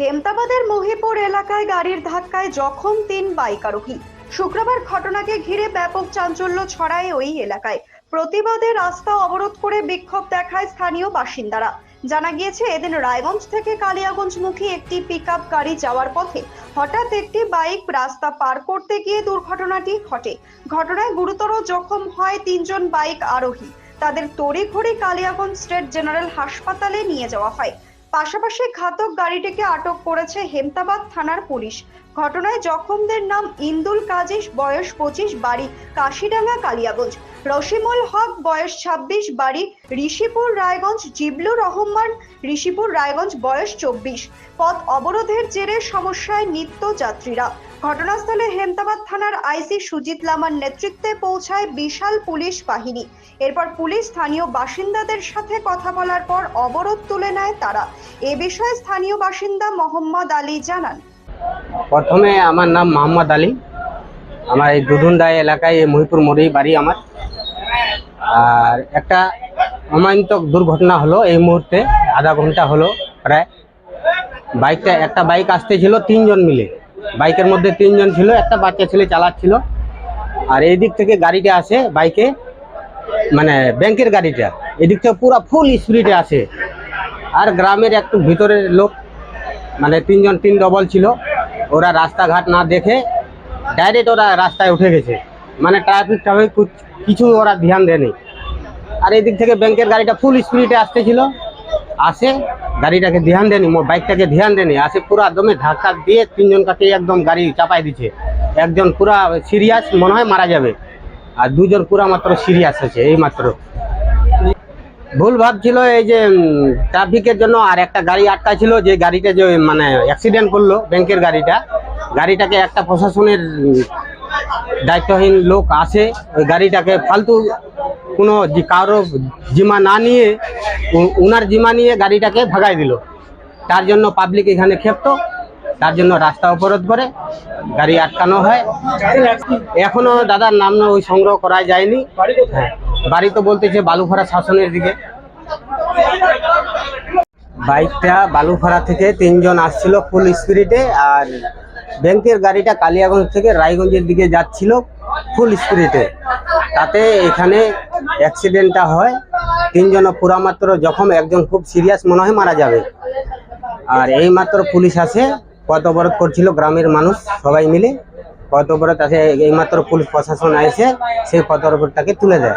হেমতাবাদের মহিপুর এলাকায় গাড়ির ধাক্কায় জখম তিন বাইক আরোহী শুক্রবার ঘটনাকে ঘিরে ব্যাপক চাঞ্চল্য ছড়ায় ওই এলাকায়। প্রতিবাদে রাস্তা অবরোধ করে বিক্ষোভ দেখায় স্থানীয় বাসিন্দারা। জানা গিয়েছে, এদিন রায়গঞ্জ থেকে কালিয়াগঞ্জমুখী একটি পিকআপ গাড়ি যাওয়ার পথে হঠাৎ একটি বাইক রাস্তা পার করতে গিয়ে দুর্ঘটনাটি ঘটে। ঘটনায় গুরুতর জখম হয় তিনজন বাইক আরোহী। তাদের তড়িঘড়ি কালিয়াগঞ্জ স্টেট জেনারেল হাসপাতালে নিয়ে যাওয়া হয়। পাশাপাশি ঘাতক গাড়িটিকে আটক করেছে হেমতাবাদ থানার পুলিশ। ঘটনায় জখমদের নাম ইন্দুল কাজিস বয়স পঁচিশ, বাড়ি কাশিডাঙ্গা, কালিয়াগঞ্জ। রশিমুল হক, বয়স ছাব্বিশ, বাড়ি ঋষিপুর, রায়গঞ্জ জিবলুর রহমান, ঋষিপুর, রায়গঞ্জ, বয়স চব্বিশ। পথ অবরোধের জেরে সমস্যায় নিত্য যাত্রীরা। ঘটনাস্থলে হেমতাবাদ থানার আইসি সুজিত লামার নেতৃত্বে পৌঁছায় বিশাল পুলিশ বাহিনী। এরপর পুলিশ স্থানীয় বাসিন্দাদের সাথে কথা বলার পর অবরোধ তুলে নেয় তারা। এ বিষয়ে স্থানীয় বাসিন্দা মোহাম্মদ আলী জানান। প্রথমে আমার নাম মোহাম্মদ আলী। আমার এই দুধুন্ডা এলাকায় এই মহিপুর মোড়েই বাড়ি আমার। আর একটা অমায়ন্তক দুর্ঘটনা হলো এই মুহূর্তে, আধা ঘণ্টা হলো প্রায়। বাইকটা, একটা বাইক আসতেছিল তিনজন মিলে। বাইকের মধ্যে তিনজন ছিল, একটা বাচ্চা ছেলে চালাচ্ছিল। আর এই দিক থেকে গাড়িটা আসে বাইকে মানে ব্যাংকের গাড়িটা। এদিক থেকে পুরো ফুল স্পিডে আসে। আর গ্রামের একটু ভিতরের লোক মানে তিনজন, তিন ডবল ছিল। ওরা রাস্তাঘাট না দেখে ডাইরেক্ট ওরা রাস্তায় উঠে গেছে। মানে ট্রাফিক ট্রাফিক কিছু ওরা ধ্যান দেয়নি। আর এদিক থেকে ব্যাংকের গাড়িটা ফুল স্পিডে আসতেছিল। আসে গাড়িটাকে ধ্যান দেয়নি বাইকটাকে ধ্যান দেয়নি। আসে পুরা দমে ধাক্কা দিয়ে তিনজন কাছে একদম গাড়ি চাপাই দিচ্ছে একজন পুরা সিরিয়াস মনে হয় মারা যাবে। আর দুজন পুরা মাত্র সিরিয়াস আছে এই মাত্র ভুল ভাবছিল এই যে ট্রাফিকের জন্য আর একটা গাড়ি আটকা ছিল যে গাড়িটা যে মানে অ্যাক্সিডেন্ট করল ব্যাংকের গাড়িটা। গাড়িটাকে একটা প্রশাসনের দায়িত্বহীন লোক আসে ওই গাড়িটাকে ফালতু কোনো কারও জিমা না নিয়ে উনার জিমা নিয়ে গাড়িটাকে ভাগাই দিল। তার জন্য পাবলিক এখানে ক্ষেপ্ত, তার জন্য রাস্তা অবরোধ করে, গাড়ি আটকানো হয়। এখনও দাদার নাম ওই সংগ্রহ করা যায়নি। হ্যাঁ। বাড়ি তো বলতেছে বালুফাড়া শাসনের দিকে। বাইকটা বালুফাড়া থেকে তিনজন আসছিল ফুল স্পিরিটে আর ব্যাংকের গাড়িটা কালিয়াগঞ্জ থেকে রায়গঞ্জের দিকে যাচ্ছিল ফুল স্পিরিটে তাতে এখানে অ্যাক্সিডেন্টটা হয় তিনজন পুরা মাত্র একজন খুব সিরিয়াস মনে হয় মারা যাবে। আর এই মাত্র পুলিশ আসে, পথ অবরোধ করছিল গ্রামের মানুষ সবাই মিলে। পথ অবরোধ আসে, এইমাত্র পুলিশ প্রশাসন এসে সেই পথ অবরোধটাকে তুলে দেয়।